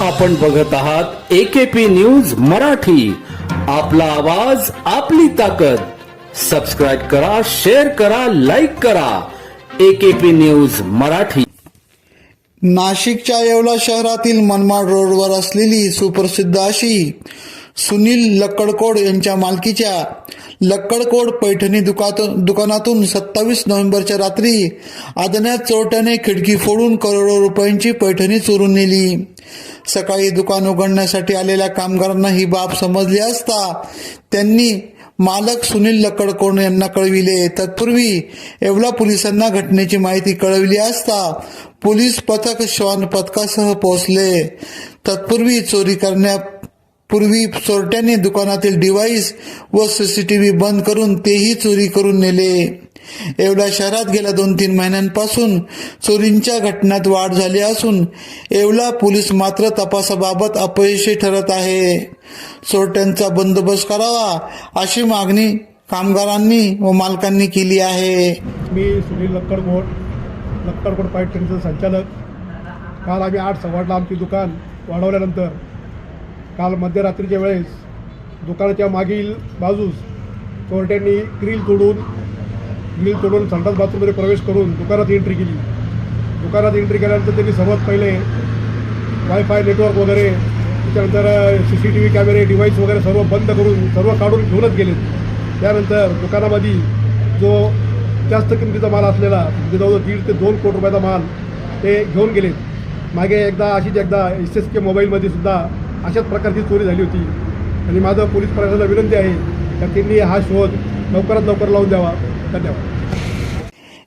आपण बघत आहात एकेपी न्यूज मराठी. आपला आवाज आपली ताकद. सबस्क्राईब करा शेअर करा लाईक करा. AKP news Marathi. नाशिकच्या येवला शहरातील मनमाड रोडवर असलेली सुप्रसिद्ध अशी सुनील लक्कडकोड यांच्या मालकीच्या लक्कडकोड पैठणी दुकात दुकानातून सत्तावीस नोव्हेंबरच्या रात्री अज्ञात चोरट्याने खिडकी फोडून करोडो रुपयांची पैठणी चोरून नेली. सकाळी दुकान उघडण्यासाठी आलेल्या कामगारांना ही बाब समजली असता त्यांनी मालक सुनील लक्कडकोड यांना कळविले. तत्पूर्वी येवला पोलिसांना घटनेची माहिती कळविली असता पोलीस पथक श्वान पथकासह पोहोचले. तत्पूर्वी चोरी पूर्वी चोरट्यांनी दुकानातील डिव्हाइस व सीसीटीव्ही बंद करून तेही चोरी करून नेले. एवढ्या शहरात गेल्या दोन तीन महिन्यांपासून चोरींच्या घटनात वाढ झाली असून एवढा पोलीस मात्र तपासाबाबत अपयशी ठरत आहे. चोरट्यांचा बंदोबस्त करावा अशी मागणी कामगारांनी व मालकांनी केली आहे. मी सुनील लक्कडकोट लक्कडकोट पाईपचं संचालक. काल आम्ही आठ सव्वाडला आमची दुकान वाढवल्यानंतर काल मध्यरात्रीच्या वेळेस दुकानाच्या मागील बाजूस चोरट्यांनी ग्रील तोडून ग्रील तोडून संडास बाथरूममध्ये प्रवेश करून दुकानात एंट्री केली. दुकानात एंट्री केल्यानंतर त्यांनी सर्वात पहिले वायफाय नेटवर्क वगैरे त्याच्यानंतर सी सी टी व्ही कॅमेरे डिव्हाइस वगैरे सर्व बंद करून सर्व काढून घेऊनच गेले त्यानंतर दुकानामध्ये जो जास्त किमतीचा माल असलेला म्हणजे जवळजवळ दीड ते दोन कोटी रुपयाचा माल ते घेऊन गेले मागे एकदा अशीच एकदा एस एस के मोबाईलमध्ये सुद्धा अशाच प्रकारची चोरी झाली होती. आणि माझं पोलीस प्रशासनाला विनंती आहे का त्यांनी हा शोध लवकरात लवकर लावून द्यावा. धन्यवाद.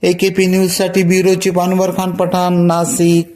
एकेपी न्यूजसाठी ब्युरोची पानवर खान पठाण नाशिक.